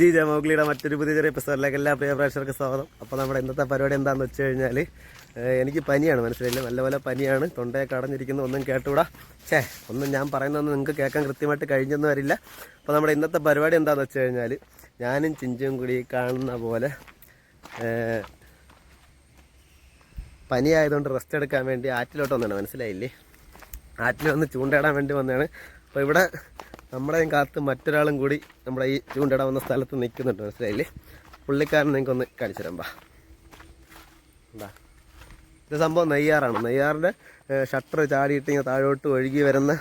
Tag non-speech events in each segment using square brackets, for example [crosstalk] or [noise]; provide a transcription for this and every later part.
G ജമോഗ്ലിയുടെ മറ്റൊരു പുതിയ ചെറിയ എപ്പിസോഡിലേക്ക് എല്ലാ പ്രിയ പ്രേക്ഷകർക്ക് സ്വാഗതം. അപ്പോൾ നമ്മുടെ ഇന്നത്തെ പരിപാടി എന്താണെന്ന് വെച്ച് കഴിഞ്ഞാൽ എനിക്ക് പനിയാണ് മനസ്സിലായില്ല? നല്ലപോലെ പനിയാണ്. തൊണ്ടയൊക്കെ അടഞ്ഞിരിക്കുന്നു ഒന്നും കേട്ടുകൂടാ ഛേ ഒന്നും ഞാൻ പറയുന്നതൊന്നും നിങ്ങൾക്ക് കേൾക്കാൻ കൃത്യമായിട്ട് കഴിഞ്ഞൊന്നും വരില്ല. അപ്പോൾ നമ്മുടെ ഇന്നത്തെ പരിപാടി എന്താണെന്ന് വെച്ച് കഴിഞ്ഞാൽ ഞാനും ചിഞ്ചും കൂടി കാണുന്ന പോലെ പനിയായതുകൊണ്ട് റെസ്റ്റ് എടുക്കാൻ വേണ്ടി ആറ്റിലോട്ട് വന്നതാണ് മനസ്സിലായില്ലേ? ആറ്റിൽ വന്ന് ചൂണ്ടയിടാൻ വേണ്ടി വന്നതാണ്. അപ്പോൾ ഇവിടെ നമ്മളെയും കാത്ത് മറ്റൊരാളും കൂടി നമ്മുടെ ഈ ചൂണ്ടയിടാൻ വന്ന സ്ഥലത്ത് നിൽക്കുന്നുണ്ട് മനസ്സിലായില്ലേ? പുള്ളിക്കാരൻ നിങ്ങൾക്കൊന്ന് കാണിച്ചു തരാം എന്താ ഇത് സംഭവം നെയ്യാറാണ്. നെയ്യാറിന്റെ ഷട്ടർ ചാടിയിട്ട് ഇങ്ങനെ താഴോട്ട് ഒഴുകി വരുന്ന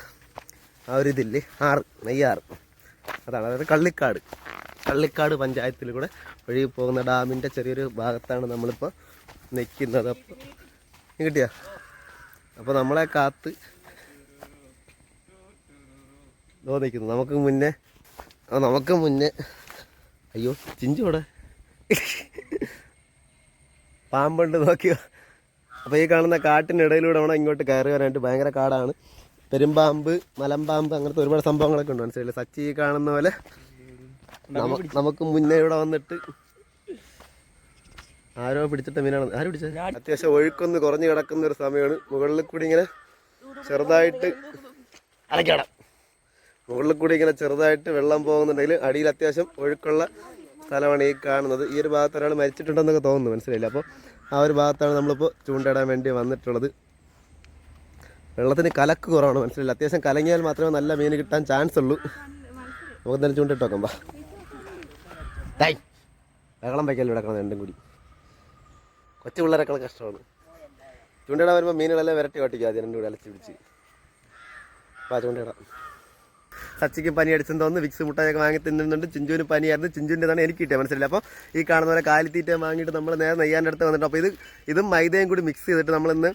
ആ ഒരു ഇതില്ലേ? ആറ് നെയ്യാറ് അതാണ് അതായത് കള്ളിക്കാട്. കള്ളിക്കാട് പഞ്ചായത്തിൽ കൂടെ ഒഴുകി പോകുന്ന ഡാമിന്റെ ചെറിയൊരു ഭാഗത്താണ് നമ്മളിപ്പോൾ നിൽക്കുന്നത്. അപ്പോൾ കിട്ടിയ? അപ്പോൾ നമ്മളെ കാത്ത് ഇതോ നിൽക്കുന്നു നമുക്ക് മുന്നേ ആ നമുക്ക് മുന്നേ അയ്യോ ചിഞ്ചു ഇവിടെ പാമ്പുണ്ട് നോക്കിയോ? അപ്പോൾ ഈ കാണുന്ന കാട്ടിനിടയിലൂടെ വേണം ഇങ്ങോട്ട് കയറി വരാനായിട്ട്. ഭയങ്കര കാടാണ്. പെരുമ്പാമ്പ് മലമ്പാമ്പ് അങ്ങനത്തെ ഒരുപാട് സംഭവങ്ങളൊക്കെ ഉണ്ട്. മനസ്സിലായില്ലേ? സച്ചി കാണുന്ന പോലെ നമുക്ക് മുന്നേ ഇവിടെ വന്നിട്ട് ആരോ പിടിച്ചിട്ട മീനാണ്. ആര് പിടിച്ചത് അത്യാവശ്യം ഒഴുക്കൊന്ന് കുറഞ്ഞു കിടക്കുന്ന ഒരു സമയമാണ്. മുകളിൽ കൂടി ഇങ്ങനെ ചെറുതായിട്ട് അലക്കട മുകളിൽ കൂടി ഇങ്ങനെ ചെറുതായിട്ട് വെള്ളം പോകുന്നുണ്ടെങ്കിൽ അടിയിൽ അത്യാവശ്യം ഒഴുക്കുള്ള സ്ഥലമാണ് ഈ കാണുന്നത്. ഈ ഒരു ഭാഗത്ത് ഒരാൾ മരിച്ചിട്ടുണ്ടെന്നൊക്കെ തോന്നുന്നു മനസ്സിലായില്ല? അപ്പോൾ ആ ഒരു ഭാഗത്താണ് നമ്മളിപ്പോൾ ചൂണ്ടയിടാൻ വേണ്ടി വന്നിട്ടുള്ളത്. വെള്ളത്തിന് കലക്ക് കുറവാണ് മനസ്സിലായില്ല? അത്യാവശ്യം കലങ്ങിയാൽ മാത്രമേ നല്ല മീൻ കിട്ടാൻ ചാൻസ് ഉള്ളൂ. നമുക്ക് എന്തായാലും ചൂണ്ടിട്ട് നോക്കാം ടൈ വെള്ളം വയ്ക്കല്ലോ ഇവിടെ കിടക്കുന്നത് രണ്ടും കൂടി. കൊച്ചു പിള്ളേരൊക്കെ കഷ്ടമാണ്. ചൂണ്ടയിടാൻ വരുമ്പോൾ മീനുകളെല്ലാം വിരട്ടി ഓട്ടിക്കുക ആദ്യം രണ്ടും കൂടി അലച്ച് പിടിച്ച്. അപ്പോൾ ആ ചൂണ്ടയിടാം. സച്ചിക്ക് പനി അടിച്ചെന്ന് തോന്നുന്നു. വിക്സ് മുട്ടായൊക്കെ വാങ്ങി തിന്നുന്നുണ്ട്. ചിഞ്ചുവിന് പനിയായിരുന്നു. ചിഞ്ചുവിന്റെതാണ് എനിക്ക് കിട്ടിയത്. മനസ്സിലായി അപ്പോൾ ഈ കാണുന്ന പോലെ കാലിത്തീറ്റ വാങ്ങിയിട്ട് നമ്മൾ നേരെ നെയ്യാന്റെ അടുത്ത് വന്നിട്ട് അപ്പോൾ ഇത് ഇതും മൈദയും കൂടി മിക്സ് ചെയ്തിട്ട് നമ്മളിന്ന്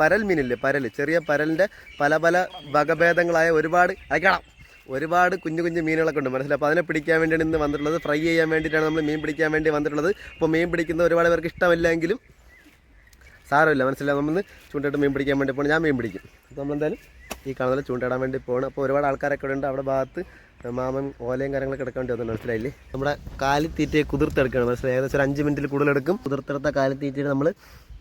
പരൽ മീനില്ലേ? പരൽ ചെറിയ പരലിന്റെ പല പല വകഭേദങ്ങളായ ഒരുപാട് അയക്കണം. ഒരുപാട് കുഞ്ഞു കുഞ്ഞു മീനുകളൊക്കെ ഉണ്ട്. മനസ്സിലായി അപ്പോൾ അതിനെ പിടിക്കാൻ വേണ്ടിയാണ് ഇന്ന് വന്നിട്ടുള്ളത്. ഫ്രൈ ചെയ്യാൻ വേണ്ടിയിട്ടാണ് നമ്മൾ മീൻ പിടിക്കാൻ വേണ്ടി വന്നിട്ടുള്ളത്. അപ്പോൾ മീൻ പിടിക്കുന്ന ഒരുപാട് പേർക്ക് ഇഷ്ടമില്ലെങ്കിലും സാരമില്ല. മനസ്സിലായി നമ്മൾ ചൂണ്ടിട്ട് മീൻ പിടിക്കാൻ വേണ്ടി പോകണം ഞാൻ മീൻ പിടിക്കും. അപ്പോൾ നമ്മളെന്തായാലും ഈ കാണുന്ന ചൂണ്ടയിടാൻ വേണ്ടി പോകണം അപ്പോൾ ഒരുപാട് ആൾക്കാരൊക്കെ ഉണ്ട്. അവിടെ ഭാഗത്ത് മാമൻ ഓലയും കാര്യങ്ങളൊക്കെ എടുക്കാൻ വേണ്ടി വന്നു മനസ്സിലായില്ലേ? നമ്മുടെ കാലിത്തീറ്റയെ കുതിർത്തെടുക്കണം മനസ്സിലായി? ഏകദേശം ഒരു അഞ്ച് മിനിറ്റിൽ കൂടുതൽ എടുക്കും. കുതിർത്തെടുത്ത കാലിത്തീറ്റയിൽ നമ്മൾ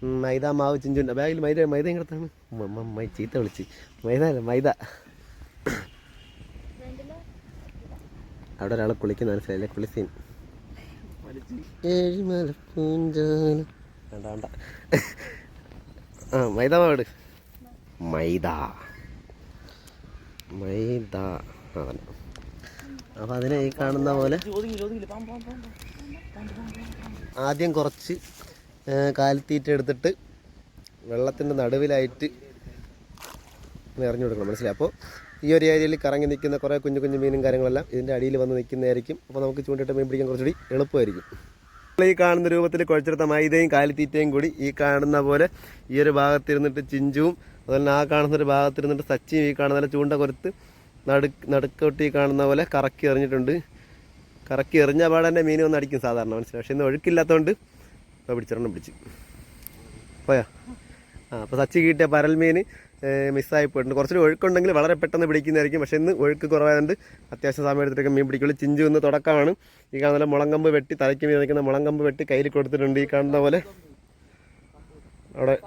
മൈദ മാവ് ചിഞ്ചുണ്ട്. ബാഗിൽ മൈദ മൈദ എങ്ങനത്താണ് ചീത്ത വിളിച്ച്. മൈദ അല്ല മൈദ. അവിടെ ഒരാളെ കുളിക്കുന്ന. മനസ്സിലായില്ലേ? കുളിസീൻ. ആ മൈദ മാവട് മൈദ. മൈദ. അപ്പം അതിനെ ഈ കാണുന്ന പോലെ ആദ്യം കുറച്ച് കാലിത്തീറ്റ എടുത്തിട്ട് വെള്ളത്തിന്റെ നടുവിലായിട്ട് നിറഞ്ഞു കൊടുക്കണം. മനസ്സിലായി? അപ്പോൾ ഈ ഒരു ഏരിയയിൽ കറങ്ങി നിൽക്കുന്ന കുറേ കുഞ്ഞു കുഞ്ഞു മീനും കാര്യങ്ങളെല്ലാം ഇതിന്റെ അടിയിൽ വന്ന് നിൽക്കുന്നതായിരിക്കും. അപ്പോൾ നമുക്ക് ചൂണ്ടിട്ട് മീൻ പിടിക്കാൻ കുറച്ചുകൂടി എളുപ്പമായിരിക്കും. ഈ കാണുന്ന രൂപത്തിൽ കുഴച്ചെടുത്ത മൈദയും കാലിത്തീറ്റയും കൂടി ഈ കാണുന്ന പോലെ ഈ ഒരു ഭാഗത്തിരുന്നിട്ട് ചിഞ്ചുവും അതുപോലെ ആ കാണുന്ന ഒരു ഭാഗത്തിരുന്നിട്ട് സച്ചിയും ഈ കാണുന്ന പോലെ ചൂണ്ട കൊരുത്ത് നടു നടുക്കൊട്ടി കാണുന്ന പോലെ കറക്കി എറിഞ്ഞിട്ടുണ്ട്. കറക്കി എറിഞ്ഞ പാടെ തന്നെ മീൻ വന്ന് അടിക്കും സാധാരണ മനസ്സിലായി പക്ഷേ ഇന്ന് ഒഴുക്കില്ലാത്തതുകൊണ്ട് ഇപ്പോൾ പിടിച്ചിടണം പിടിച്ച്. പോയാ? ആ അപ്പോൾ സച്ചി കിട്ടിയ പരൽ മീൻ മിസ്സായി പോയിട്ടുണ്ട്. കുറച്ചൊരു ഒഴുക്കുണ്ടെങ്കിൽ വളരെ പെട്ടെന്ന് പിടിക്കുന്നതായിരിക്കും. പക്ഷേ ഇന്ന് ഒഴുക്ക് കുറവായതുകൊണ്ട് അത്യാവശ്യം സമയം എടുത്തിട്ടൊക്കെ മീൻ പിടിക്കുള്ളൂ. ചിഞ്ചു ഒന്ന് തുടക്കമാണ്. ഈ കാണുന്ന മുളങ്കമ്പ് വെട്ടി തലയ്ക്ക് മീൻ നിൽക്കുന്ന മുളങ്കമ്പ് വെട്ടി കയ്യിൽ കൊടുത്തിട്ടുണ്ട് ഈ കാണുന്ന പോലെ. അവിടെ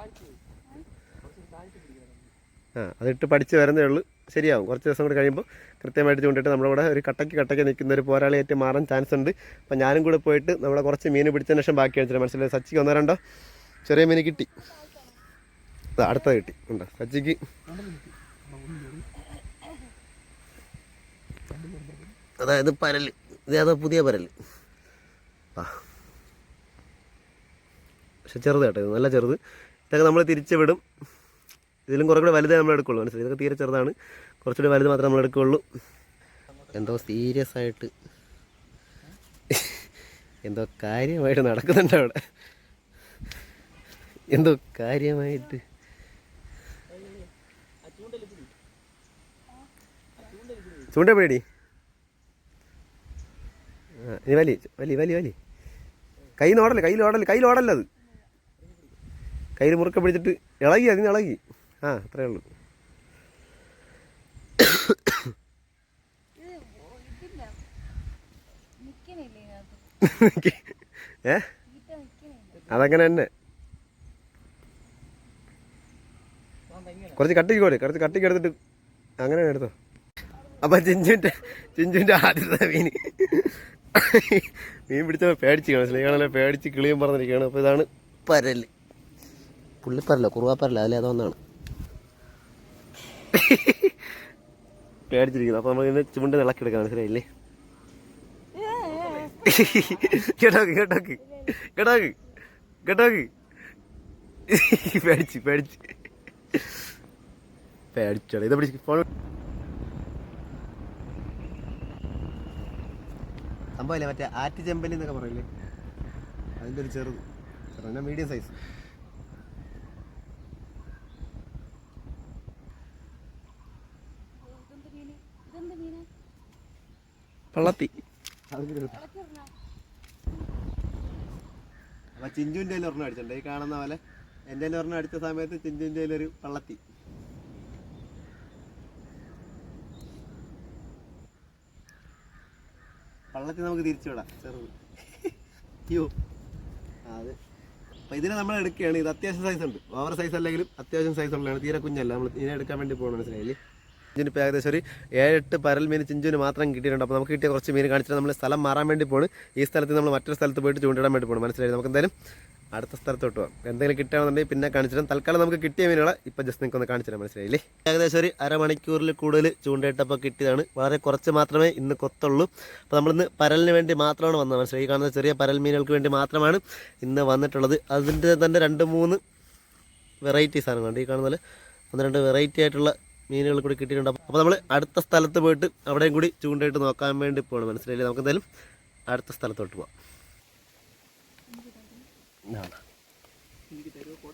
ആ അതിട്ട് പഠിച്ച് വരുന്നേ ഉള്ളൂ. ശരിയാവും. കുറച്ച് ദിവസം കൂടി കഴിയുമ്പോൾ കൃത്യമായിട്ട് ചൂണ്ടിട്ട് നമ്മളിവിടെ ഒരു കട്ടയ്ക്ക് കട്ടയ്ക്ക് നിൽക്കുന്ന ഒരു പോരാളിയായിട്ട് മാറാൻ ചാൻസ് ഉണ്ട്. അപ്പോൾ ഞാനും കൂടെ പോയിട്ട് നമ്മളെ കുറച്ച് മീൻ പിടിച്ചതിന് ശേഷം ബാക്കി വെച്ചിട്ട് മനസ്സിലായി. സച്ചിക്ക് ഒന്നോ രണ്ടോ? ചെറിയ മീൻ കിട്ടി. അടുത്ത കിട്ടി. ഉണ്ടോ? സച്ചിക്ക്. അതായത് പരൽ ഇത് അതോ പുതിയ പരൽ ആ പക്ഷെ കേട്ടോ നല്ല ചെറുത്. ഇതൊക്കെ നമ്മൾ തിരിച്ച് വിടും. ഇതിലും കുറേ കൂടെ വലുതേ നമ്മൾ എടുക്കുള്ളൂ. മനസ്സിലായി? ഇതൊക്കെ തീരെ ചെറുതാണ്. കുറച്ചുകൂടി വലുത് മാത്രമേ നമ്മൾ എടുക്കുള്ളൂ. എന്തോ സീരിയസ് ആയിട്ട് എന്തോ കാര്യമായിട്ട് നടക്കുന്നുണ്ട് അവിടെ. എന്തോ കാര്യമായിട്ട്. ചൂണ്ട പേടി ഇനി വലി വലി വലി വലി. കയ്യിൽ നിന്ന് ഓടല്ലേ? കയ്യിൽ ഓടല്ലേ? കയ്യിൽ ഓടല്ലേ അത്? കയ്യിൽ മുറുക്ക പിടിച്ചിട്ട് ഇളകി അതിന് ഇളകി. ആ അത്രേ ഉള്ളൂ. [coughs] ഏ? അതങ്ങനെ തന്നെ. കുറച്ച് കട്ടിക്ക് പോലെ കുറച്ച് കട്ടിക്ക് എടുത്തിട്ട് അങ്ങനെ എടുത്തോ. അപ്പൊ ചിഞ്ചുവിന്റെ ചിഞ്ചുവിന്റെ ആദ്യത്തെ മീൻ. മീൻ പിടിച്ചപ്പോൾ പേടിച്ച് മനസ്സിലായി കാണാൻ പേടിച്ച് കിളിയും പറഞ്ഞിരിക്കുകയാണ്. അപ്പോൾ ഇതാണ് പരൽ. പുള്ളിപ്പരല്ല കുറുവാപ്പരല്ല അതിലേതോ അതൊന്നാണ് [laughs] പേടിച്ചിരിക്കുന്നു. അപ്പോൾ നമ്മൾ ഇന്ന് ചുണ്ട് ഇളക്കിയെടുക്കാം മനസ്സിലായില്ലേ? കേട്ടോക്ക് കേട്ടോക്ക് കേട്ടോക്ക് കേട്ടോക്ക് പേടിച്ച് പേടിച്ച്. പേടിച്ചോളെ. ഇത് പിടിച്ച് ഫോൺ സംഭവമില്ലേ മറ്റേ ആറ്റ് ചെമ്പലി എന്നൊക്കെ പറയില്ലേ? അതിന്റെ ഒരു ചെറുത്. ചെറുതിന്റെ മീഡിയം സൈസ് പള്ളത്തി. അപ്പൊ ചിഞ്ചുവിന്റെ ഒരെണ്ണം അടിച്ചിട്ടുണ്ട്. ഈ കാണുന്ന പോലെ എന്റെ ഒരെണ്ണം അടിച്ച സമയത്ത് ചിഞ്ചുവിന്റെ ഒരു പള്ളത്തി. പള്ളത്തി നമുക്ക് തിരിച്ചു വിടാം. ചെറുത്. അയ്യോ അത്. അപ്പൊ ഇതിനെ നമ്മൾ എടുക്കുകയാണ്. ഇത് അത്യാവശ്യം സൈസ് ഉണ്ട്. ഓവർ സൈസ് അല്ലെങ്കിലും അത്യാവശ്യം സൈസ് ഉള്ളതാണ്. തീരെ കുഞ്ഞല്ല. നമ്മൾ ഇതിനെ എടുക്കാൻ വേണ്ടി പോകണം മനസ്സിലായില്ലേ? ചിഞ്ചിന് ഇപ്പോൾ ഏകദേശം ഒരു ഏഴെട്ട് പരൽ മീൻ ചിഞ്ചുവിന് മാത്രം കിട്ടിയിട്ടുണ്ട്. അപ്പോൾ നമുക്ക് കിട്ടിയ കുറച്ച് മീൻ കാണിച്ചിട്ട് നമ്മൾ സ്ഥലം മാറാൻ വേണ്ടി പോണ്. ഈ സ്ഥലത്ത് നമ്മൾ മറ്റൊരു സ്ഥലത്ത് പോയിട്ട് ചൂണ്ടിടാൻ വേണ്ടി പോകണം മനസ്സിലായി? നമുക്ക് എന്തായാലും അടുത്ത സ്ഥലത്തോട്ട് പോകാം എന്തെങ്കിലും കിട്ടുകയാണെന്നുണ്ടെങ്കിൽ പിന്നെ കാണിച്ചിട്ട് തൽക്കാലം നമുക്ക് കിട്ടിയ മീനുകളെ ഇപ്പം ജസ്റ്റ് നിങ്ങൾക്ക് ഒന്ന് കാണിച്ചിടാം. മനസ്സിലായില്ലേ? ഏകദേശം ഒരു അരമണിക്കൂറിൽ കൂടുതൽ ചൂണ്ടയിട്ടപ്പോൾ കിട്ടിയതാണ്. വളരെ കുറച്ച് മാത്രമേ ഇന്ന് കൊത്തുള്ളൂ. അപ്പോൾ നമ്മളിന്ന് പരലിന് വേണ്ടി മാത്രമാണ് വന്നത്. മനസ്സിലായി? കാണുന്ന ചെറിയ പരൽ മീനുകൾക്ക് വേണ്ടി മാത്രമാണ് ഇന്ന് വന്നിട്ടുള്ളത്. അതിന്റെ തന്നെ രണ്ട് മൂന്ന് വെറൈറ്റി കണ്ട് ഈ കാണുന്ന പോലെ ഒന്ന് രണ്ട് വെറൈറ്റി ആയിട്ടുള്ള മീനുകൾ കൂടി കിട്ടിയിട്ടുണ്ട്. അപ്പോൾ നമ്മൾ അടുത്ത സ്ഥലത്ത് പോയിട്ട് അവിടെയും കൂടി ചൂണ്ടയിട്ട് നോക്കാൻ വേണ്ടി പോകണം മനസ്സിലായില്ലേ? നമുക്ക് എന്തായാലും അടുത്ത സ്ഥലത്തോട്ട് പോവാം.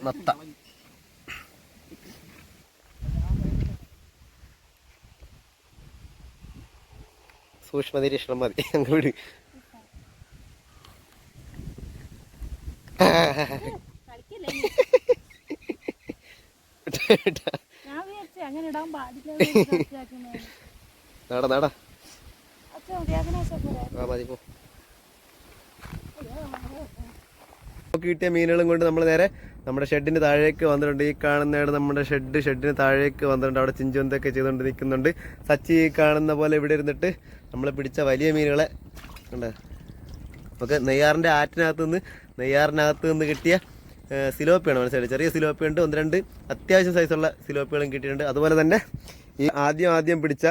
നത്ത. സൂക്ഷ്മ നിരീക്ഷണം മതി. അങ്ങോട്ട് കളിക്കല്ലേ [laughs] ഞാൻ വിചാരിച്ചു അങ്ങനെ ഇടാൻ പാടില്ല നാടാ നാടാ. ആ മതി പോ. കിട്ടിയ മീനുകളും കൊണ്ട് നമ്മൾ നേരെ നമ്മുടെ ഷെഡിന് താഴേക്ക് വന്നിട്ടുണ്ട്. ഈ കാണുന്നതാണ് നമ്മുടെ ഷെഡ്. ഷെഡിന് താഴേക്ക് വന്നിട്ടുണ്ട്. അവിടെ ചിഞ്ചുന്തൊക്കെ ചെയ്തുകൊണ്ട് നിൽക്കുന്നുണ്ട്. സച്ചി കാണുന്ന പോലെ ഇവിടെ ഇരുന്നിട്ട് നമ്മൾ പിടിച്ച വലിയ മീനുകളെ ഉണ്ട് നമുക്ക് നെയ്യാറിന്റെ ആറ്റിനകത്ത് നിന്ന് നെയ്യാറിനകത്ത് നിന്ന് കിട്ടിയ സിലോപ്പിയാണ് മനസ്സിലായത് ചെറിയ സിലോപ്പിയുണ്ട് ഒന്ന് രണ്ട്. അത്യാവശ്യം സൈസുള്ള സിലോപ്പികളും കിട്ടിയിട്ടുണ്ട്. അതുപോലെ തന്നെ ഈ ആദ്യം ആദ്യം പിടിച്ച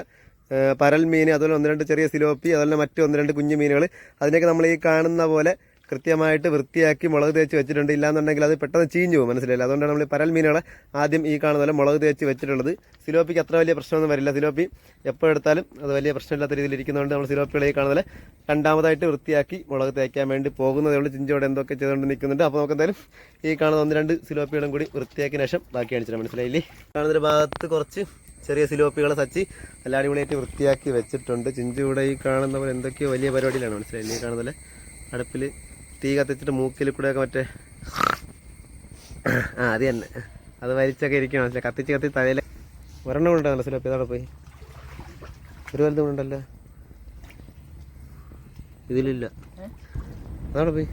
പരൽ മീൻ അതുപോലെ ഒന്ന് രണ്ട് ചെറിയ സിലോപ്പി അതുപോലെ മറ്റു ഒന്ന് രണ്ട് കുഞ്ഞു മീനുകൾ അതിനൊക്കെ നമ്മൾ ഈ കാണുന്ന പോലെ കൃത്യമായിട്ട് വൃത്തിയാക്കി മുളക് തേച്ച് വെച്ചിട്ടുണ്ട്. ഇല്ലാന്നുണ്ടെങ്കിൽ അത് പെട്ടെന്ന് ചീഞ്ഞു പോകും. മനസ്സിലായില്ല? അതുകൊണ്ടാണ് നമ്മൾ പരൽ മീനുകളെ ആദ്യം ഈ കാണുന്ന പോലെ മുളക് തേച്ച് വെച്ചിട്ടുള്ളത്. സിലോപ്പിക്ക് അത്ര വലിയ പ്രശ്നമൊന്നും വരില്ല. സിലോപ്പി എപ്പോൾ എടുത്താലും അത് വലിയ പ്രശ്നമില്ലാത്ത രീതിയിൽ ഇരിക്കുന്നതുകൊണ്ട് നമ്മൾ സിലോപ്പികളെ ഈ കാണുന്ന രണ്ടാമതായിട്ട് വൃത്തിയാക്കി മുളക് തേക്കാൻ വേണ്ടി പോകുന്നതേ ഉള്ളൂ ചിഞ്ചോടെ എന്തൊക്കെ ചെയ്തുകൊണ്ട് നിൽക്കുന്നുണ്ട്. അപ്പോൾ നമുക്ക് എന്തായാലും ഈ കാണുന്ന ഒന്ന് രണ്ട് സിലോപ്പികളും കൂടി വൃത്തിയാക്കിയ ശേഷം ബാക്കി കാണിച്ചിട്ട് മനസ്സിലായില്ലേ? കാണുന്നൊരു ഭാഗത്ത് കുറച്ച് ചെറിയ സിലോപ്പികളെ സച്ചി നല്ല അടിപൊളിയായിട്ട് വൃത്തിയാക്കി വെച്ചിട്ടുണ്ട്. ചിഞ്ചു ഇവിടെ ഈ കാണുന്ന പോലെ എന്തൊക്കെയോ വലിയ പരിപാടിയിലാണ്. മനസ്സിലായില്ലേ? ഈ കാണുന്ന പോലെ അടുപ്പിൽ തീ കത്തിച്ചിട്ട് മൂക്കിൽ കൂടെ ഒക്കെ മറ്റേ ആ അത് തന്നെ. അത് വലിച്ചൊക്കെ ഇരിക്കണം. മനസ്സിലെ കത്തിച്ച് കത്തി തലയിൽ ഒരെണ്ണം കൊണ്ടുണ്ടല്ലോ സിലോപ്പി ഇതവിടെ പോയി. ഒരു വലുതും ഉണ്ടല്ലോ. ഇതിലില്ല. അതവിടെ പോയി.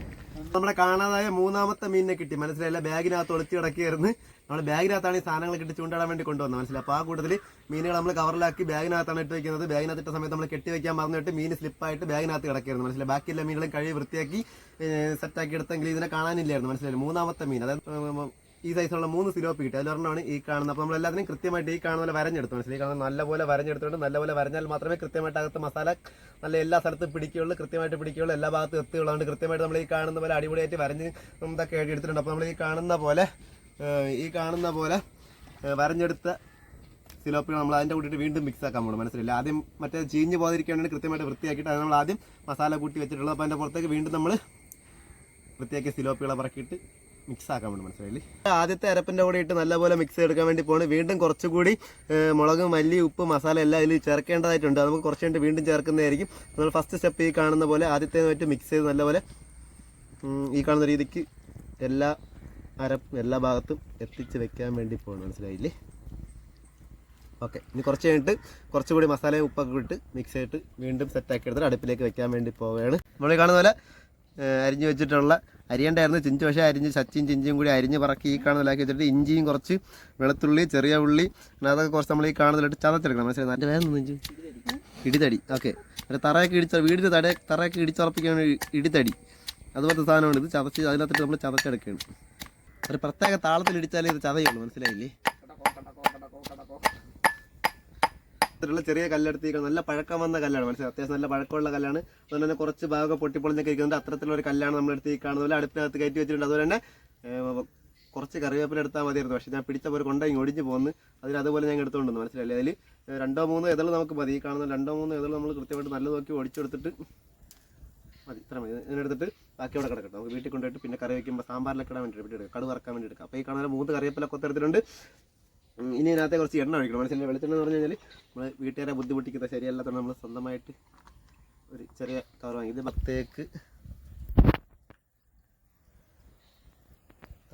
നമ്മളെ കാണാതായ മൂന്നാമത്തെ മീനിനെ കിട്ടി. മനസ്സിലായില്ല ബാഗിനകത്ത് ഒളിച്ചു കിടക്കുകയായിരുന്നു. നമ്മൾ ബാഗിനകത്താണ് ഈ സാധനങ്ങൾ കിട്ടി ചൂണ്ടാടാൻ വേണ്ടി കൊണ്ടുവന്നത്. മനസ്സിലായി? അപ്പോൾ ആ കൂട്ടത്തിൽ മീനുകൾ നമ്മൾ കവറിലാക്കി ബാഗിനകത്താണ് ഇട്ട് വെക്കുന്നത്. ബാഗിനകത്ത് ഇട്ട സമയത്ത് നമ്മൾ കെട്ടി വെക്കാൻ മറന്നിട്ട് മീൻ സ്ലിപ്പായിട്ട് ബാഗിനകത്ത് കിടക്കുകയായിരുന്നു. മനസ്സിലായി? ബാക്കിയെല്ലാ മീനുകളും കഴുകി വൃത്തിയാക്കി സെറ്റാക്കി എടുത്തെങ്കിൽ ഇതിനെ കാണാനില്ലായിരുന്നു. മനസ്സിലായി? മൂന്നാമത്തെ മീൻ അതായത് ഈ സൈസുള്ള മൂന്ന് സിലോപ്പ് കിട്ടി. അതിലൊരെണ്ണമാണ് ഈ കാണുന്നത്. അപ്പോൾ നമ്മൾ എല്ലാത്തിനും കൃത്യമായിട്ട് ഈ കാണുന്ന പോലെ വരഞ്ഞെടുത്തു. മനസ്സിലായി? കാണുന്നത് നല്ലപോലെ വരഞ്ഞെടുത്തുകൊണ്ട് നല്ലപോലെ വരഞ്ഞാൽ മാത്രമേ കൃത്യമായിട്ട് അകത്ത് മസാല നല്ല എല്ലാ സ്ഥലത്തും പിടിക്കുകയുള്ളൂ. കൃത്യമായിട്ട് പിടിക്കുകയുള്ളൂ. എല്ലാ ഭാഗത്തും എത്തുകയുള്ളൂ. അതുകൊണ്ട് കൃത്യമായിട്ട് നമ്മൾ ഈ കാണുന്ന പോലെ അടിപൊളിയായിട്ട് വരഞ്ഞ് ഇതൊക്കെ എടുത്തിട്ടുണ്ട്. അപ്പോൾ നമ്മൾ ഈ കാണുന്ന പോലെ ഈ കാണുന്ന പോലെ വരഞ്ഞെടുത്ത സിലോപ്പികൾ നമ്മൾ അതിന്റെ കൂട്ടിയിട്ട് വീണ്ടും മിക്സ് ആക്കാൻ പോകണം മനസ്സിലായില്ല? ആദ്യം മറ്റേ ചീഞ്ഞ് പോകാതിരിക്കുകയാണെങ്കിൽ കൃത്യമായിട്ട് വൃത്തിയാക്കിയിട്ട് അത് നമ്മൾ ആദ്യം മസാല കൂട്ടി വെച്ചിട്ടുള്ളത്. അപ്പോൾ അതിന്റെ പുറത്തേക്ക് വീണ്ടും നമ്മൾ വൃത്തിയാക്കിയ സിലോപ്പികളെ പറക്കിയിട്ട് മിക്സ് ആക്കാൻ വേണ്ടി മനസ്സിലായില്ലേ? ആദ്യത്തെ അരപ്പിന്റെ കൂടെ ഇട്ട് നല്ലപോലെ മിക്സ് എടുക്കാൻ വേണ്ടി പോകണം വീണ്ടും കുറച്ചുകൂടി മുളക് മല്ലി ഉപ്പ് മസാല എല്ലാം ഇതിൽ ചേർക്കേണ്ടതായിട്ടുണ്ട്. നമുക്ക് കുറച്ച് കഴിഞ്ഞിട്ട് വീണ്ടും ചേർക്കുന്നതായിരിക്കും. നമ്മൾ ഫസ്റ്റ് സ്റ്റെപ്പ് ഈ കാണുന്ന പോലെ ആദ്യത്തെ ആദ്യത്തേതുമായിട്ട് മിക്സ് ചെയ്ത് നല്ലപോലെ ഈ കാണുന്ന രീതിക്ക് എല്ലാ അരപ്പും എല്ലാ ഭാഗത്തും എത്തിച്ച് വെക്കാൻ വേണ്ടി പോകണം മനസ്സിലായില്ലേ? ഓക്കെ. ഇനി കുറച്ച് കഴിഞ്ഞിട്ട് കുറച്ചുകൂടി മസാലയും ഉപ്പൊക്കെ ഇട്ട് മിക്സ് ചെയ്തിട്ട് വീണ്ടും സെറ്റാക്കി എടുത്തിട്ട് അടുപ്പിലേക്ക് വെക്കാൻ വേണ്ടി പോവുകയാണ് നമ്മൾ കാണുന്ന പോലെ അരിഞ്ഞ് വെച്ചിട്ടുള്ള അരിയണ്ടായിരുന്നു. ചിഞ്ചു പക്ഷേ അരിഞ്ഞ് ചച്ചിയും ചിഞ്ചിയും കൂടി അരിഞ്ഞ് പറക്കി ഈ കാണുന്നതിലാക്കി വെച്ചിട്ട് ഇഞ്ചിയും കുറച്ച് വെളുത്തുള്ളി ചെറിയ ഉള്ളി പിന്നെ അതൊക്കെ കുറച്ച് നമ്മൾ ഈ കാണുന്നതിലിട്ട് ചതച്ചെടുക്കണം. മനസ്സിലായി? നല്ല വേദന ഇടിതടി. ഓക്കെ. തറയൊക്കെ ഇടിച്ച വീടിന്റെ തട തറയൊക്കെ ഇടിച്ചുറപ്പിക്കുകയാണ് ഇടിതടി. അതുപോലത്തെ സാധനമാണ് ഇത്. ചതച്ച് അതിനകത്തിട്ട് നമ്മൾ ചതച്ചെടുക്കുകയാണ്. ഒരു പ്രത്യേക താളത്തിൽ ഇടിച്ചാലേ ഇത് ചതയുള്ളൂ. മനസ്സിലായില്ലേ? ഇത്തരത്തിലുള്ള ചെറിയ കല്ലെടുത്തിരിക്കുന്നത് നല്ല പഴക്കം വന്ന കല്ലാണ്. മനസ്സിലായി? അത്യാവശ്യം നല്ല പഴക്കമുള്ള കല്ലാണ്. അതുപോലെ തന്നെ കുറച്ച് ഭാഗമൊക്കെ പൊട്ടിപ്പൊളിഞ്ഞൊക്കെ ഇരിക്കുന്നുണ്ട്. അത്തരത്തിലുള്ള ഒരു കല്ലാണ് നമ്മൾ എടുത്ത് ഈ കാണുന്ന പോലെ അടുപ്പിനകത്ത് കയറ്റി വെച്ചിട്ടുണ്ട്. അതുപോലെ തന്നെ കുറച്ച് കറിവേപ്പില എടുത്താൽ മതിയായിരുന്നു. പക്ഷേ ഞാൻ പിടിച്ചപ്പോൾ ഒരു കൊണ്ട ഇങ്ങ് ഒടിഞ്ഞ് പോകുന്നു അതിൽ അതുപോലെ ഞാൻ എടുത്തുകൊണ്ടു മനസ്സിലായില്ലേ? അതിൽ രണ്ടോ മൂന്നോ ഇതൾ നമുക്ക് മതി. ഈ കാണുന്ന രണ്ടോ മൂന്നോ ഇതൾ നമ്മൾ കൃത്യമായിട്ട് നല്ല നോക്കി ഒടിച്ചെടുത്തിട്ട് മതി. ഇത്ര മതി. ഇതിനെടുത്തിട്ട് ബാക്കി അവിടെ കിടക്കട്ടെ. നമുക്ക് വീട്ടിൽ കൊണ്ടുപോയിട്ട് പിന്നെ കറി വയ്ക്കുമ്പോൾ സാമ്പാറിലൊക്കെ ഇടാൻ വേണ്ടി എടുക്കാം കടുവറക്കാൻ വേണ്ടി എടുക്കാം. അപ്പോൾ ഈ കാണുന്ന മൂന്ന് കറിവേപ്പില കൊത്തെടുത്തിട്ടുണ്ട് ഇനി ഇതിനകത്തെ കുറച്ച് എണ്ണ ഒഴിക്കണം. മനസ്സിലായി? വെളിച്ചെണ്ണ എന്ന് പറഞ്ഞു കഴിഞ്ഞാൽ നമ്മൾ വീട്ടുകാരെ ബുദ്ധിമുട്ടിക്കുന്ന ശരിയല്ലാത്തതുകൊണ്ട് നമ്മൾ സ്വന്തമായിട്ട് ഒരു ചെറിയ കവർ വാങ്ങി. ഇത് പത്തേക്ക്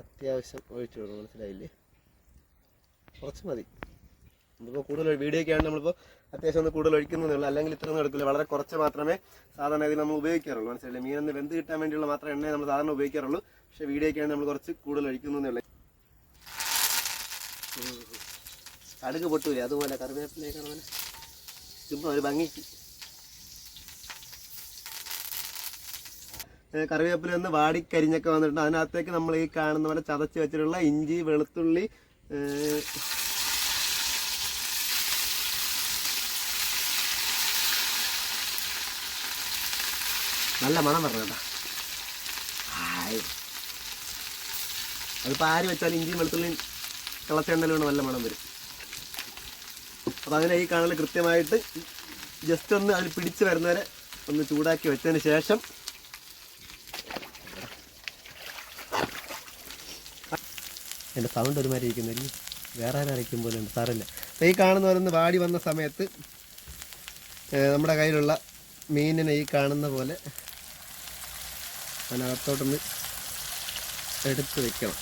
അത്യാവശ്യം ഒഴിച്ചു വിടണം മനസ്സിലായില്ലേ? കുറച്ച് മതി. നമ്മളിപ്പോൾ കൂടുതൽ വീഡിയോയ്ക്ക് ആണ് നമ്മളിപ്പോൾ അത്യാവശ്യം ഒന്ന് കൂടുതൽ ഒഴിക്കുന്നതേ ഉള്ളൂ അല്ലെങ്കിൽ ഇത്രയൊന്നും എടുക്കില്ല. വളരെ കുറച്ച് മാത്രമേ സാധാരണ ഇതിൽ നമ്മൾ ഉപയോഗിക്കാറുള്ളൂ. മനസ്സിലായില്ലേ? മീനൊന്ന് വെന്ത് കിട്ടാൻ വേണ്ടിയുള്ള മാത്രമേ എണ്ണയെ നമ്മൾ സാധാരണ ഉപയോഗിക്കാറുള്ളൂ. പക്ഷേ വീഡിയോയ്ക്കാണ് നമ്മൾ കുറച്ച് കൂടുതൽ ഒഴിക്കുന്നതേ ഉള്ളൂ കടുക് പൊട്ടൂലേ? അതുപോലെ കറിവേപ്പിലേക്കാണ് പോലെ. ചുമ്മാ ഒരു ഭംഗിക്ക് കറിവേപ്പില ഒന്ന് വാടിക്കരിഞ്ഞൊക്കെ വന്നിട്ടുണ്ട്. അതിനകത്തേക്ക് നമ്മൾ ഈ കാണുന്ന പോലെ ചതച്ച് വെച്ചിട്ടുള്ള ഇഞ്ചി വെളുത്തുള്ളി നല്ല മണം പറഞ്ഞു കേട്ടോ. അതിപ്പോൾ ആര് വെച്ചാലും ഇഞ്ചിയും വെളുത്തുള്ളിയും തിളച്ചെണ്ണലും നല്ല മണം വരും. അപ്പോൾ അതിനെ ഈ കാണൽ കൃത്യമായിട്ട് ജസ്റ്റ് ഒന്ന് അതിൽ പിടിച്ച് വരുന്നവരെ ഒന്ന് ചൂടാക്കി വെച്ചതിന് ശേഷം എന്റെ സൗണ്ട് ഒരുമാതിരി ഇരിക്കുന്നില്ല വേറെ ആരും അരയ്ക്കും പോലെ ഉണ്ട് സാറില്ല. അപ്പോൾ ഈ കാണുന്ന പോലെ ഒന്ന് വാടി വന്ന സമയത്ത് നമ്മുടെ കയ്യിലുള്ള മീനിനെ ഈ കാണുന്ന പോലെ അതിനകത്തോട്ടൊന്ന് എടുത്ത് വെക്കണം.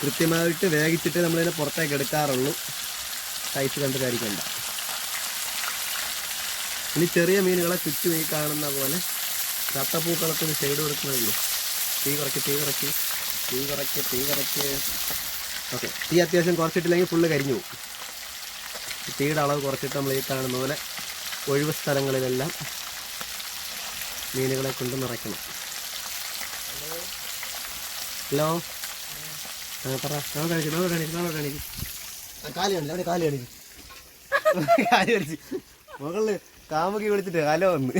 കൃത്യമായിട്ട് വേവിച്ചിട്ട് നമ്മളിതിനെ പുറത്തേക്ക് എടുക്കാറുള്ളൂ. സൈസ് കണ്ട് കഴിക്കണ്ട ഇനി ചെറിയ മീനുകളെ ചുറ്റും ഈ കാണുന്ന പോലെ ചത്തപ്പൂക്കളത്തിന് ഷെയ്ഡ് കൊടുക്കുന്നില്ലേ തീ കുറയ്ക്ക് തീ കുറയ്ക്ക് തീ കുറയ്ക്ക് തീ കുറയ്ക്ക്. ഓക്കെ തീ അത്യാവശ്യം കുറച്ചിട്ടില്ലെങ്കിൽ ഫുള്ള് കരിഞ്ഞു പോകും. തീയുടെ അളവ് കുറച്ചിട്ട് നമ്മൾ ഈ കാണുന്ന പോലെ ഒഴിവ് സ്ഥലങ്ങളിലെല്ലാം മീനുകളെ കൊണ്ട് നിറയ്ക്കണം. ഹലോ പറ. കാണിക്കും കാണിക്കും കാണിക്കും. കാണില്ല അവിടെ കാൽ കാണിക്കും. കാൽ കാണിച്ച്. മുകളിൽ കാമുകി വിളിച്ചിട്ട് ഹലോ വന്ന്.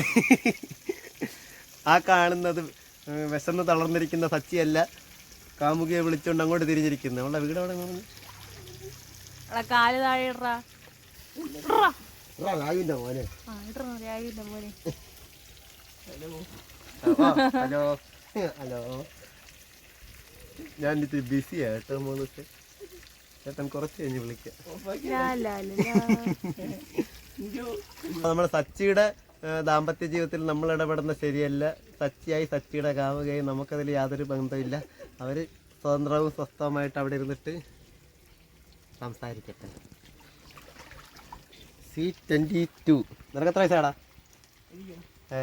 ആ കാണുന്നത് വിശന്ന് തളർന്നിരിക്കുന്ന സച്ചിയല്ല. കാമുകിയെ വിളിച്ചുകൊണ്ട് അങ്ങോട്ട് തിരിഞ്ഞിരിക്കുന്നു. അവളുടെ വീട് അവിടെ കാൽ താഴെ മോനെ. ഹലോ. ഹലോ. ഞാൻ ഇത് ബിസി കേട്ടോ മൂന്ന് ചേട്ടൻ കുറച്ച് കഴിഞ്ഞ് വിളിക്കാം. നമ്മുടെ സച്ചിയുടെ ദാമ്പത്യ ജീവിതത്തിൽ നമ്മൾ ഇടപെടുന്ന ശരിയല്ല. സച്ചിയായി സച്ചിയുടെ കാമുകയായി നമുക്കതിൽ യാതൊരു ബന്ധമില്ല അവർ സ്വതന്ത്രവും സ്വസ്ഥവുമായിട്ട് അവിടെ ഇരുന്നിട്ട് സംസാരിക്കട്ടെ. C twenty two. നിനക്ക് എത്ര വയസ്സാടാ? ഏ?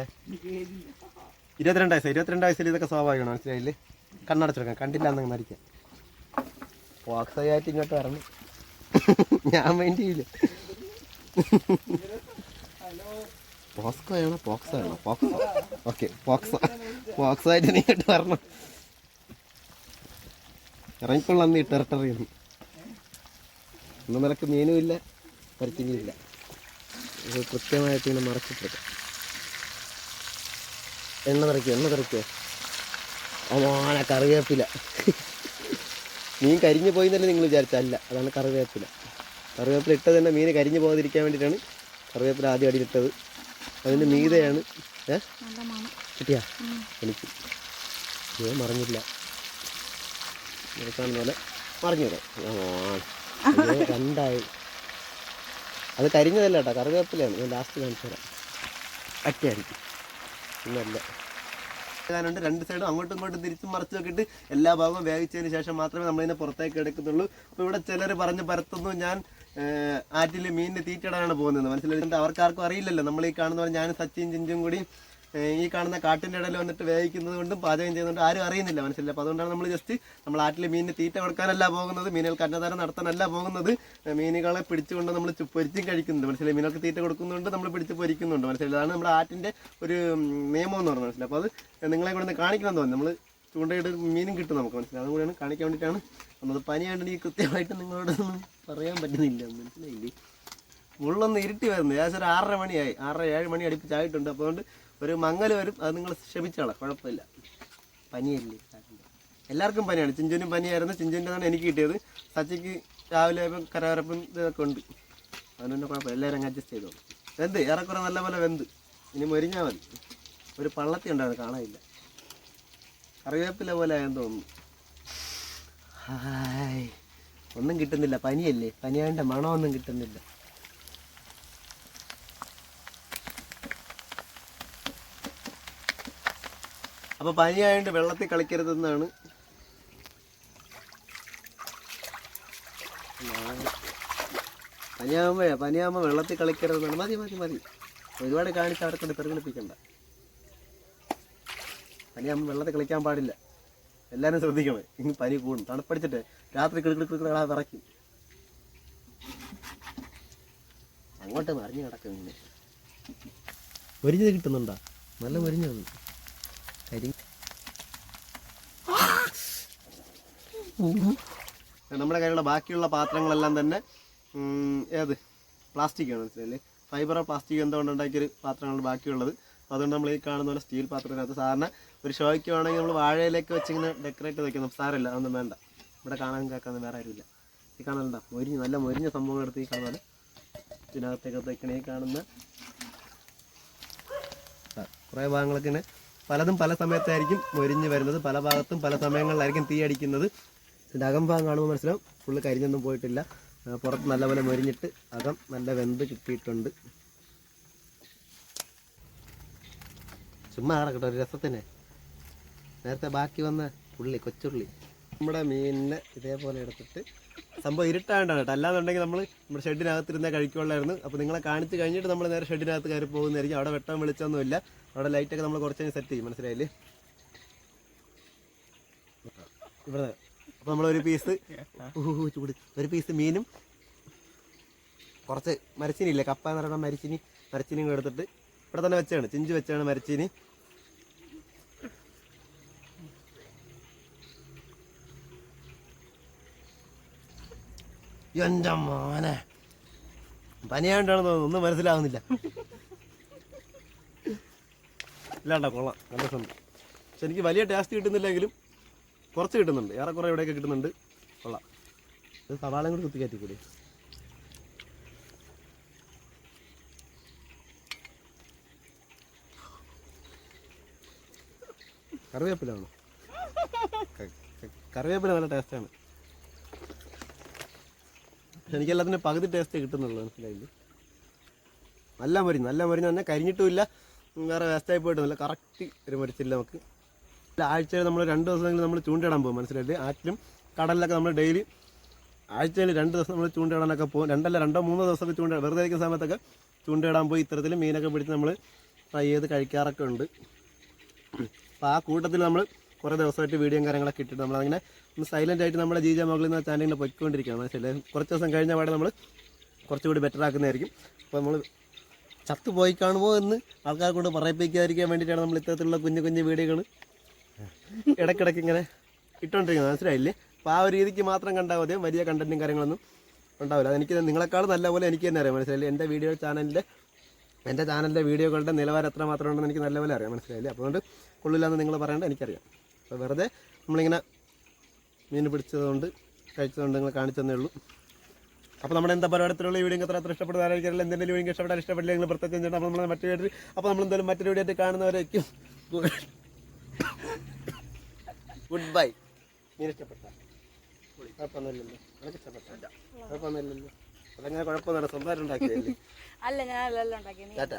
ഇരുപത്തിരണ്ട് വയസ്സ്. ഇരുപത്തിരണ്ട് വയസ്സിൽ ഇതൊക്കെ സ്വാഭാവികമാണ് മനസ്സിലായില്ലേ? കണ്ണടച്ചെടുക്കാം കണ്ടില്ല എന്നങ്ങ് മരിക്കാം വാക്സായിട്ട് ഇങ്ങോട്ട് വരണം. ഞാൻ ചെയ്യില്ല പോക്സോ ആണോ? പോക്സോ ആണോ? പോക്സോ. Okay POCSO. പോക്സോ ആയിട്ട് ഇങ്ങോട്ട് വരണം. ഇറങ്ങിക്കൊള്ളാം നീ ടെറിട്ടറി ഒന്നും നിനക്ക് മീനും ഇല്ല പരിച്ചിനിയും ഇല്ല. ഇത് കൃത്യമായിട്ട് ഇങ്ങനെ മറച്ചിട്ടെടുക്കാം എണ്ണ നിറയ്ക്കോ എണ്ണ നിറയ്ക്കോ. ഓന കറിവേപ്പില. മീൻ കരിഞ്ഞു പോയി തന്നെ നിങ്ങൾ വിചാരിച്ചല്ല അതാണ് കറിവേപ്പില. കറിവേപ്പില ഇട്ടത് തന്നെ മീൻ കരിഞ്ഞു പോകാതിരിക്കാൻ വേണ്ടിയിട്ടാണ് കറിവേപ്പില ആദ്യം അടിയിലിട്ടത്. അതിന്റെ മീതയാണ് ഏ? കിട്ടിയാ? എനിക്ക്. ഇത് മറിഞ്ഞില്ല. കാണുന്ന പോലെ മറിഞ്ഞിടും രണ്ടായി. അത് കരിഞ്ഞതല്ല കേട്ടോ കറിവേപ്പിലയാണ്. ഞാൻ ലാസ്റ്റ് കാണിച്ചു തരാം. അറ്റയായിരിക്കും ഇന്നല്ല. ഏതാണ്ട് രണ്ട് സൈഡും അങ്ങോട്ടും ഇങ്ങോട്ടും തിരിച്ചും മറിച്ചു നോക്കിയിട്ട് എല്ലാ ഭാഗവും വേവിച്ചതിന് ശേഷം മാത്രമേ നമ്മളിതിനെ പുറത്തേക്ക് എടുക്കുന്നുള്ളൂ അപ്പോൾ ഇവിടെ ചിലർ പറഞ്ഞ് പരത്തുന്നു ഞാൻ ആറ്റിൽ മീനിന് തീറ്റിടാനാണ് പോകുന്നത് മനസ്സിലായിട്ട് അവർക്കാർക്കും അറിയില്ലല്ലോ. നമ്മൾ ഈ കാണുന്ന ഞാനും സച്ചിൻ ചിഞ്ചും കൂടി ഈ കാണുന്ന കാട്ടിന്റെ ഇടയിൽ വന്നിട്ട് വേവിക്കുന്നത് കൊണ്ടും പാചകം ചെയ്യുന്നതുകൊണ്ട് ആരും അറിയുന്നില്ല മനസ്സിലില്ല അപ്പോൾ അതുകൊണ്ടാണ് നമ്മൾ ജസ്റ്റ് നമ്മൾ ആറ്റിൽ മീനിന് തീറ്റ കൊടുക്കാനല്ല പോകുന്നത് മീനുകൾക്ക് അന്നദാനം നടത്താനല്ല പോകുന്നത്. മീനുകളെ പിടിച്ചുകൊണ്ട് നമ്മൾ പൊരിച്ചും കഴിക്കുന്നുണ്ട്. മനസ്സിലായി? മീനുകൾക്ക് തീറ്റ കൊടുക്കുന്നുണ്ട് നമ്മൾ പിടിച്ച് പൊരിക്കുന്നുണ്ട്. മനസ്സിലായി? അതാണ് നമ്മുടെ ആറ്റിന്റെ ഒരു നിയമം എന്ന് പറഞ്ഞത് മനസ്സിലായി. അപ്പോൾ അത് നിങ്ങളെ കൂടെ കാണിക്കണം തോന്നുന്നു. നമ്മൾ ചൂണ്ടയിട്ട് മീനും കിട്ടും നമുക്ക് മനസ്സിലായി. അതുകൂടിയാണ് കാണിക്കാൻ വേണ്ടിയിട്ടാണ് നമ്മൾ പനിയായിട്ട് ഈ കൃത്യമായിട്ട് നിങ്ങളോടൊന്നും പറയാൻ പറ്റുന്നില്ല. മനസ്സിലായില്ലേ? ഉള്ളൊന്ന് ഇരുട്ടി വരുന്നത് ഏകദേശം ഒരു ആറര മണിയായി. ആറര ഏഴ് മണി അടുപ്പിച്ചായിട്ടുണ്ട് അപ്പോൾ അതുകൊണ്ട് ഒരു മങ്ങൽ വരും അത് നിങ്ങൾ ക്ഷമിച്ചോളാം കുഴപ്പമില്ല. പനിയല്ലേ എല്ലാവർക്കും പനിയാണ്. ചിഞ്ചുനും പനിയായിരുന്നു. ചിഞ്ചുവിന്റെതാണ് എനിക്ക് കിട്ടിയത്. സച്ചിക്ക് രാവിലെ ആയപ്പോൾ കരകരപ്പും ഇതൊക്കെ ഉണ്ട്. അതുകൊണ്ട് കുഴപ്പമില്ല. എല്ലാവരും അഡ്ജസ്റ്റ് ചെയ്തോളൂ. വെന്ത് ഏറെക്കുറെ നല്ല പോലെ വെന്ത്. ഇനി മൊരിഞ്ഞാൽ മതി. ഒരു പള്ളത്തി ഉണ്ടായിരുന്നു കാണാനില്ല. കറിവേപ്പില പോലെ ആയെന്ന് തോന്നുന്നു. ഹായ്. ഒന്നും കിട്ടുന്നില്ല. പനിയല്ലേ? പനിയാണ്ട മണമൊന്നും കിട്ടുന്നില്ല. അപ്പൊ പനിയായതുകൊണ്ട് വെള്ളത്തിൽ കളിക്കരുതെന്നാണ് പനിയാകുമ്പോ പനിയാകുമ്പോൾ വെള്ളത്തിൽ കളിക്കരുതെന്നാണ് മതി മതി മതി ഒരുപാട് കാണിച്ച് അവരെ കൊണ്ട് പനിയാകുമ്പോൾ വെള്ളത്തിൽ കളിക്കാൻ പാടില്ല എല്ലാവരും ശ്രദ്ധിക്കണേ ഇനി പനി കൂടും തണുപ്പടിച്ചിട്ട് രാത്രി കിടക്കിടക്കിടക്കിടാ വിറയ്ക്കും അങ്ങോട്ട് മറിഞ്ഞു കിടക്കും ഇങ്ങനെ കിട്ടുന്നുണ്ടോ നല്ല നമ്മുടെ കയ്യിലുള്ള ബാക്കിയുള്ള പാത്രങ്ങളെല്ലാം തന്നെ ഏത്? പ്ലാസ്റ്റിക് ആണ് മനസ്സിലായില്ലേ? ഫൈബറോ പ്ലാസ്റ്റിക് എന്തുകൊണ്ട് ഉണ്ടാക്കിയൊരു പാത്രങ്ങളാണ് ബാക്കിയുള്ളത്? അപ്പോൾ അതുകൊണ്ട് നമ്മൾ ഈ കാണുന്ന പോലെ സ്റ്റീൽ പാത്രത്തിനകത്ത് സാറിന് ഒരു ഷോയ്ക്ക് വേണമെങ്കിൽ നമ്മൾ വാഴയിലേക്ക് വെച്ചിങ്ങനെ ഡെക്കറേറ്റ് ചെയ്ത് വെക്കണം സാരമില്ല അതൊന്നും വേണ്ട. ഇവിടെ കാണാൻ കേൾക്കാൻ വേറെ ആരുമില്ല. ഈ കാണാനുണ്ട? മൊരിഞ്ഞ് നല്ല മൊരിഞ്ഞ സംഭവം എടുത്ത് ഈ പോലെ ഇതിനകത്തേക്ക് കാണുന്ന കുറേ ഭാഗങ്ങളൊക്കെ ഇങ്ങനെ പലതും പല സമയത്തായിരിക്കും മൊരിഞ്ഞ് വരുന്നത്. പല ഭാഗത്തും പല സമയങ്ങളിലായിരിക്കും തീ അടിക്കുന്നത്. ഇതിന്റെ അകം ഭാഗം കാണുമ്പോൾ മനസ്സിലാവും. ഫുള്ള് കരിഞ്ഞൊന്നും പോയിട്ടില്ല. പുറത്ത് നല്ലപോലെ മൊരിഞ്ഞിട്ട് അകം നല്ല വെന്ത് കിട്ടിയിട്ടുണ്ട്. ചുമ്മാ കിടക്കട്ടെ ഒരു രസത്തിന്. നേരത്തെ ബാക്കി വന്ന ഉള്ളി കൊച്ചുള്ളി. നമ്മുടെ മീനിനെ ഇതേപോലെ എടുത്തിട്ട് സംഭവം ഇരുട്ടാണ്ടാണ് കേട്ടോ. അല്ലാന്നുണ്ടെങ്കിൽ നമ്മൾ നമ്മുടെ ഷെഡിനകത്തിരുന്നേ കഴിക്കുള്ളായിരുന്നു. അപ്പോൾ നിങ്ങളെ കാണിച്ച് കഴിഞ്ഞിട്ട് നമ്മൾ നേരെ ഷെഡിനകത്ത് കയറി പോകുന്നതായിരിക്കും. അവിടെ വെട്ടം വെളിച്ചൊന്നുമില്ല. അവിടെ ലൈറ്റൊക്കെ നമ്മൾ കുറച്ച് സെറ്റ് ചെയ്യും മനസ്സിലായില്ലേ? ഇവിടെ അപ്പോൾ നമ്മളൊരു പീസ് ചൂട്. ഒരു പീസ് മീനും കുറച്ച് മരച്ചിനി ഇല്ലേ കപ്പ എന്ന് പറയുന്ന മരച്ചിനി മരച്ചിനിയും എടുത്തിട്ട് ഇവിടെ തന്നെ വെച്ചാണ് ചിഞ്ച് വെച്ചാണ് മരച്ചിനി. എന്റെ മോനെ. പനിയായിട്ടാണെന്ന് തോന്നുന്നു ഒന്നും മനസ്സിലാവുന്നില്ല. ഇല്ലാണ്ട കൊള്ളാം. നല്ല രസമുണ്ട് പക്ഷെ എനിക്ക് വലിയ ടേസ്റ്റ് കിട്ടുന്നില്ലെങ്കിലും കുറച്ച് കിട്ടുന്നുണ്ട്. ഏറെക്കുറെ ഇവിടെയൊക്കെ കിട്ടുന്നുണ്ട്. കൊള്ളാം. ഇത് സവാളയും കൂടി കുത്തി കൂടി കറിവേപ്പിലാണോ? ക- ക- കറിവേപ്പില നല്ല ടേസ്റ്റാണ് പക്ഷെ എനിക്ക് പകുതി ടേസ്റ്റ് കിട്ടുന്നുള്ളൂ മനസ്സിലായില്ലേ? നല്ല മരുന്ന് നല്ല മരുന്ന് തന്നെ കരിഞ്ഞിട്ടുമില്ല വേറെ വേസ്റ്റായി പോയിട്ടൊന്നുമില്ല കറക്റ്റ് ഒരു മരിച്ചില്ല നമുക്ക്. ആഴ്ചയിൽ നമ്മൾ രണ്ട് ദിവസമെങ്കിലും നമ്മൾ ചൂണ്ടയിടാൻ പോകും മനസ്സിലായില്ലേ? ആറ്റിലും കടലിലൊക്കെ നമ്മൾ ഡെയിലി ആഴ്ചയിൽ രണ്ട് ദിവസം നമ്മൾ ചൂണ്ടയിടാനൊക്കെ പോകും. രണ്ടല്ല രണ്ടോ മൂന്നോ ദിവസമൊക്കെ ചൂണ്ട വെറുതെ ഇരിക്കുന്ന സമയത്തൊക്കെ ചൂണ്ടയിടാൻ പോയി ഇത്തരത്തിൽ മീനൊക്കെ പിടിച്ച് നമ്മൾ ഫ്രൈ ചെയ്ത് കഴിക്കാറൊക്കെ ഉണ്ട്. അപ്പോൾ ആ കൂട്ടത്തിൽ നമ്മൾ കുറേ ദിവസമായിട്ട് വീഡിയോയും കാര്യങ്ങളൊക്കെ ഇട്ടിട്ട് നമ്മളങ്ങനെ ഒന്ന് സൈലന്റ് ആയിട്ട് നമ്മുടെ ജീജ മകളിൽ നിന്ന് ചാനലിനെ പൊയ്ക്കൊണ്ടിരിക്കുകയാണ്. മനസ്സിലായി കുറച്ച് ദിവസം കഴിഞ്ഞ പാടെ നമ്മൾ കുറച്ചുകൂടി ബെറ്റർ ആക്കുന്നതായിരിക്കും. അപ്പോൾ നമ്മൾ ചത്തു പോയി കാണുമോ എന്ന് ആൾക്കാരെ കൊണ്ട് പറയിപ്പിക്കാതിരിക്കാൻ വേണ്ടിയിട്ടാണ് നമ്മൾ ഇത്തരത്തിലുള്ള കുഞ്ഞു കുഞ്ഞു വീഡിയോകൾ ഇടയ്ക്കിടയ്ക്ക് ഇങ്ങനെ ഇട്ടുകൊണ്ടിരിക്കുന്നത് മനസ്സിലായില്ലേ? അപ്പോൾ ആ ഒരു രീതിക്ക് മാത്രം കണ്ടാൽ മതി. വലിയ കണ്ടന്റും കാര്യങ്ങളൊന്നും ഉണ്ടാവില്ല. അതെനിക്ക് നിങ്ങളെക്കാൾ നല്ലപോലെ എനിക്ക് തന്നെ അറിയാം. മനസ്സിലായില്ലേ? എന്റെ വീഡിയോ ചാനലിന്റെ എന്റെ ചാനലിന്റെ വീഡിയോകളുടെ നിലവാരം എത്ര മാത്രം ഉണ്ടെന്ന് എനിക്ക് നല്ലപോലെ അറിയാം. മനസ്സിലായില്ലേ? അപ്പോൾ അതുകൊണ്ട് കൊള്ളില്ലാന്ന് നിങ്ങൾ പറയേണ്ടത് എനിക്കറിയാം. അപ്പോൾ വെറുതെ നമ്മളിങ്ങനെ മീൻ പിടിച്ചതുകൊണ്ട് കഴിച്ചതുകൊണ്ട് നിങ്ങൾ കാണിച്ചു തന്നേ ഉള്ളൂ. അപ്പോൾ നമ്മുടെ എന്താ പരിപാടത്തിലുള്ള വീഡിയോ എത്ര അത്ര ഇഷ്ടപ്പെടുന്നതായിരിക്കും എന്തെങ്കിലും വീഡിയോ ഇഷ്ടപ്പെട്ടാൽ ഇഷ്ടപ്പെട്ടില്ല നിങ്ങൾ പ്രത്യേകം ചെയ്യണം അപ്പോൾ നമ്മൾ മറ്റൊരു വീട്ടിൽ അപ്പോൾ നമ്മൾ എന്തായാലും മറ്റൊരു വീഡിയോ ആയിട്ട് കാണുന്നവരേക്കും ഗുഡ് ബൈ നീ ഇഷ്ടപ്പെട്ട? കുഴപ്പമൊന്നുമില്ലല്ലോ. എനിക്ക് ഇഷ്ടപ്പെട്ടില്ല കുഴപ്പമൊന്നുമില്ലല്ലോ. അതങ്ങനെ കുഴപ്പമൊന്നുമില്ല. സ്വന്തമായിട്ട് ഉണ്ടാക്കിയല്ലേ അല്ല ഞാൻ എല്ലാം ഉണ്ടാക്കിയത്. ടാറ്റ.